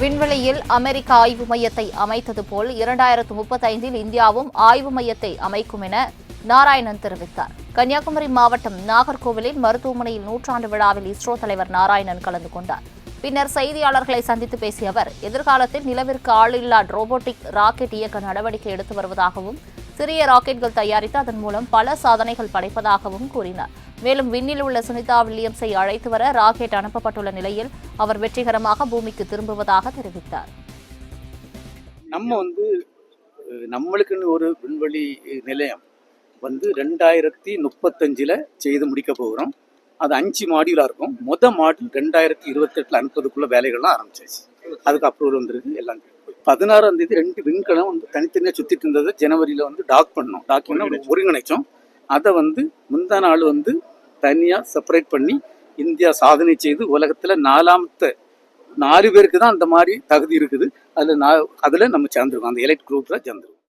விண்வெளியில் அமெரிக்க ஆய்வு மையத்தை அமைத்தது போல் இரண்டாயிரத்து முப்பத்தைந்தில் இந்தியாவும் ஆய்வு மையத்தை அமைக்கும் என நாராயணன் தெரிவித்தார். கன்னியாகுமரி மாவட்டம் நாகர்கோவிலில் மருத்துவமனையில் நூற்றாண்டு விழாவில் இஸ்ரோ தலைவர் நாராயணன் கலந்து கொண்டார். பின்னர் செய்தியாளர்களை சந்தித்து பேசிய அவர் எதிர்காலத்தில் நிலவிற்கு ஆளில்லா ரோபோட்டிக் ராக்கெட் இயக்க நடவடிக்கை எடுத்து வருவதாகவும் சிறிய ராக்கெட்கள் தயாரித்து அதன் மூலம் பல சாதனைகள் படைப்பதாகவும் கூறினார். மேலும் விண்ணில் உள்ள சுனிதா வில்லியம்ஸை அழைத்து வர ராக்கெட் அனுப்பப்பட்டுள்ள நிலையில் அவர் வெற்றிகரமாக பூமிக்கு திரும்புவதாக தெரிவித்தார். நம்ம வந்து நம்மளுக்குன்னு ஒரு விண்வெளி நிலையம் வந்து ரெண்டாயிரத்தி முப்பத்தஞ்சில் செய்து முடிக்க போகிறோம். அது அஞ்சு மாடியூலாக இருக்கும். மொத மாடியூல் ரெண்டாயிரத்தி இருபத்தெட்டில் அனுப்புறதுக்குள்ள வேலைகள்லாம் ஆரம்பிச்சாச்சு. அதுக்கு அப்ரூவல் வந்திருக்கு எல்லாம் பதினாறாம் தேதி ரெண்டு விண்கலம் வந்து தனித்தனியாக சுற்றிட்டு இருந்ததை ஜனவரியில் வந்து டாக் பண்ணோம். டாக் பண்ண ஒருங்கிணைச்சோம். அதை வந்து முந்தா நாள் வந்து தனியாக செப்பரேட் பண்ணி இந்தியா சாதனை செய்து உலகத்தில் நாலாமத்த நாலு பேருக்கு தான் அந்த மாதிரி தகுதி இருக்குது. அதில் நான் அதில் நம்ம சேர்ந்துருக்கோம். அந்த எலைட் குரூப்பில் சேர்ந்துருக்கோம்.